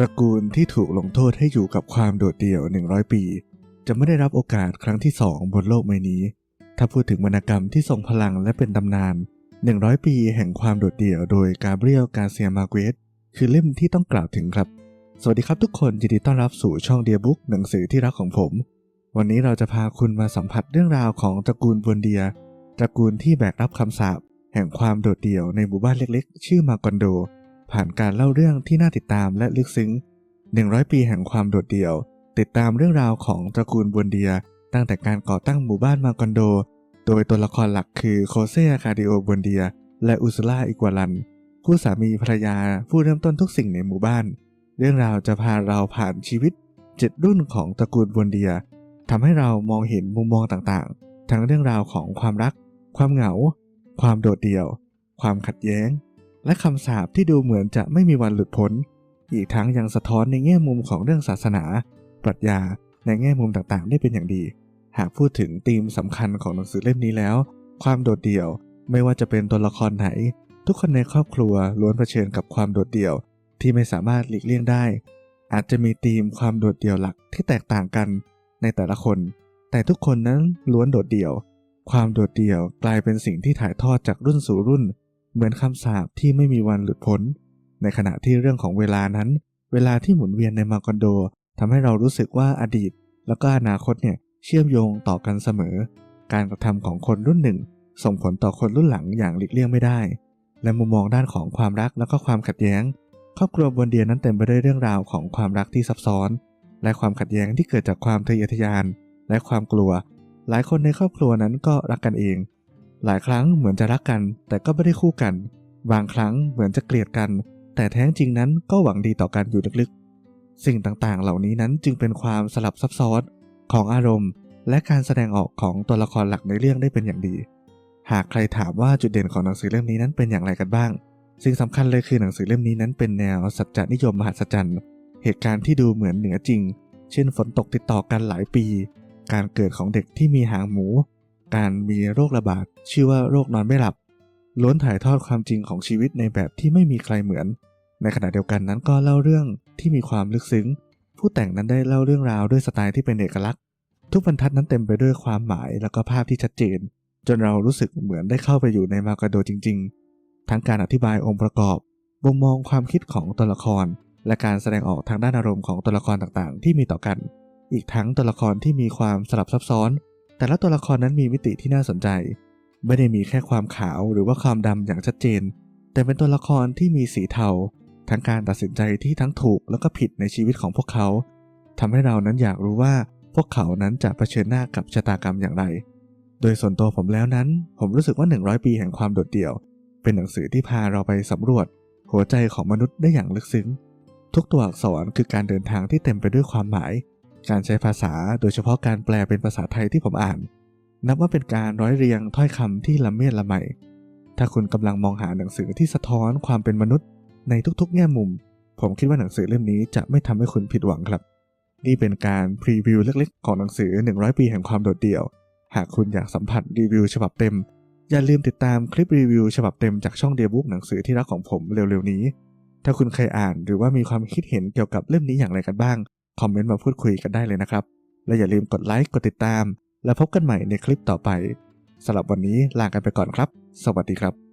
ตระกูลที่ถูกลงโทษให้อยู่กับความโดดเดี่ยว 100 ปี จะไม่ได้รับโอกาสครั้งที่2บนโลกใบนี้ ถ้าพูดถึงวรรณกรรมที่ทรงพลังและเป็นตำนาน 100 ปีแห่งความโดดเดี่ยว โดยกาเบรียลกาเซียมาเกตคือเล่มที่ต้องกล่าวถึงครับ สวัสดีครับทุกคนยินดีต้อนรับสู่ช่องเดียบุ๊กหนังสือที่รักของผม วันนี้เราจะพาคุณมาสัมผัสเรื่องราวของตระกูลบวนเดีย ตระกูลที่แบกรับคำสาปแห่งความโดดเดี่ยวในหมู่บ้านเล็ก ๆ ชื่อมากอนโด ผ่านการเล่าเรื่องที่น่าติดตามและลึกซึ้ง 100 ปีแห่งความโดดเดี่ยว ติดตามเรื่องราวของตระกูลบวนเดีย ตั้งแต่การก่อตั้งหมู่บ้านมากอนโด โดยตัวละครหลักคือโคเซอาคาดิโอบวนเดีย และอุสลาอิกวาลันผู้สามีภรรยาผู้เริ่มต้นทุกสิ่งในหมู่บ้าน เรื่องราวจะพาเราผ่านชีวิตเจ็ดรุ่นของตระกูลบวนเดียทำให้เรามองเห็นมุมมองต่างๆ ทั้งเรื่องราวของความรัก ความเหงา ความโดดเดี่ยว ความขัดแย้ง และคำสาปที่ดูเหมือนจะไม่มีวันหลุดพ้น อีกทั้งยังสะท้อนในแง่มุมของเรื่องศาสนา ปรัชญาในแง่มุมต่างๆ ได้เป็นอย่างดี หากพูดถึงธีมสำคัญของหนังสือเล่มนี้แล้ว ความโดดเดี่ยว ไม่ว่าจะเป็นตัวละครไหน ทุกคนในครอบครัวล้วนเผชิญกับความโดดเดี่ยว ที่ไม่สามารถหลีกเลี่ยงได้ อาจจะมีธีมความโดดเดี่ยวหลักที่แตกต่างกันในแต่ละคน แต่ทุกคนนั้นล้วนโดดเดี่ยว ความโดดเดี่ยวกลายเป็นสิ่งที่ถ่ายทอดจากรุ่นสู่รุ่น เหมือนคำสาปที่ไม่มีวันหลุดพ้น ในขณะที่เรื่องของเวลานั้น เวลาที่หมุนเวียนในมาคอนโดทำให้เรารู้สึกว่าอดีต แล้วก็อนาคตเนี่ยเชื่อมโยงต่อกันเสมอ การกระทำของคนรุ่นหนึ่ง ส่งผลต่อคนรุ่นหลังอย่างหลีกเลี่ยงไม่ได้ และมุมมองด้านของความรักแล้วก็ความขัดแย้ง ครอบครัวบนเดียนั้นเต็มไปด้วยเรื่องราวของความรักที่ซับซ้อน และความขัดแย้งที่เกิดจากความทะเยอทะยาน และความกลัว หลายคนในครอบครัวนั้นก็รักกันเอง หลายครั้งเหมือนจะรักกัน แต่ก็ไม่ได้คู่กัน บางครั้งเหมือนจะเกลียดกัน แต่แท้จริงนั้นก็หวังดีต่อกันอยู่ลึกๆ สิ่งต่างๆ เหล่านี้นั้นจึงเป็นความสลับซับซ้อนของอารมณ์ และการแสดงออกของตัวละครหลักในเรื่องได้เป็นอย่างดี หากใครถามว่าจุดเด่นของหนังสือเล่มนี้นั้นเป็นอย่างไรกันบ้าง สิ่งสำคัญเลยคือหนังสือเล่มนี้นั้นเป็นแนวสัจจนิยมมหัศจรรย์เหตุการณ์ที่ดูเหมือนเหนือจริง เช่นฝนตกติดต่อกันหลายปี การเกิดของเด็กที่มีหางหมู การมีโรคระบาดชื่อว่าโรคนอนไม่หลับ ล้วนถ่ายทอดความจริงของชีวิตในแบบที่ไม่มีใครเหมือน ในขณะเดียวกันนั้นก็เล่าเรื่องที่มีความลึกซึ้ง ผู้แต่งนั้นได้เล่าเรื่องราวด้วยสไตล์ที่เป็นเอกลักษณ์ ทุกบรรทัดนั้นเต็มไปด้วยความหมายแล้วก็ภาพที่ชัดเจน จนเรารู้สึกเหมือนได้เข้าไปอยู่ในมากาโดจริง ๆ ทั้งการอธิบายองค์ประกอบมุมมองความคิดของตัวละคร และการแสดงออกทางด้านอารมณ์ของตัวละครต่างๆ ที่มีต่อกัน อีกทั้งตัวละครที่มีความสลับซับซ้อน แต่ละตัวละครนั้นมีมิติที่น่าสนใจ ไม่ได้มีแค่ความขาวหรือว่าความดำอย่างชัดเจน แต่เป็นตัวละครที่มีสีเทาทั้งการตัดสินใจที่ทั้งถูกแล้วก็ผิดในชีวิตของพวกเขาทำให้เรานั้นอยากรู้ว่าพวกเขานั้นจะเผชิญหน้ากับชะตากรรมอย่างไร โดยส่วนตัวผมแล้วนั้น ผมรู้สึกว่า 100 ปีแห่งความโดดเดี่ยว เป็นหนังสือที่พาเราไปสำรวจ หัวใจของมนุษย์ได้อย่างลึกซึ้ง ทุกตัวอักษรคือการเดินทางที่เต็มไปด้วยความหมาย การใช้ภาษาโดยเฉพาะการแปลเป็นภาษาไทยที่ผมอ่าน นับว่าเป็นการร้อยเรียงถ้อยคำที่ละเมียดละไมถ้าคุณกำลังมองหาหนังสือที่สะท้อนความเป็นมนุษย์ในทุกๆ แง่มุม ผมคิดว่าหนังสือเล่มนี้จะไม่ทำให้คุณผิดหวังครับ นี่เป็นการพรีวิวเล็กๆ ของหนังสือ 100 ปีแห่งความโดดเดี่ยว หากคุณอยากสัมผัสรีวิวฉบับเต็ม อย่าลืมติดตามคลิปรีวิวฉบับเต็มจากช่องเดียบุ๊กหนังสือที่รักของผมเร็วๆนี้ ถ้าคุณเคยอ่านหรือว่ามีความคิดเห็นเกี่ยวกับเล่มนี้อย่างไรกันบ้าง คอมเมนต์มาพูดคุยกันได้เลยนะครับ และอย่าลืมกดไลค์กดติดตาม และพบกันใหม่ในคลิปต่อไปสำหรับวันนี้ลากันไปก่อนครับ สวัสดีครับ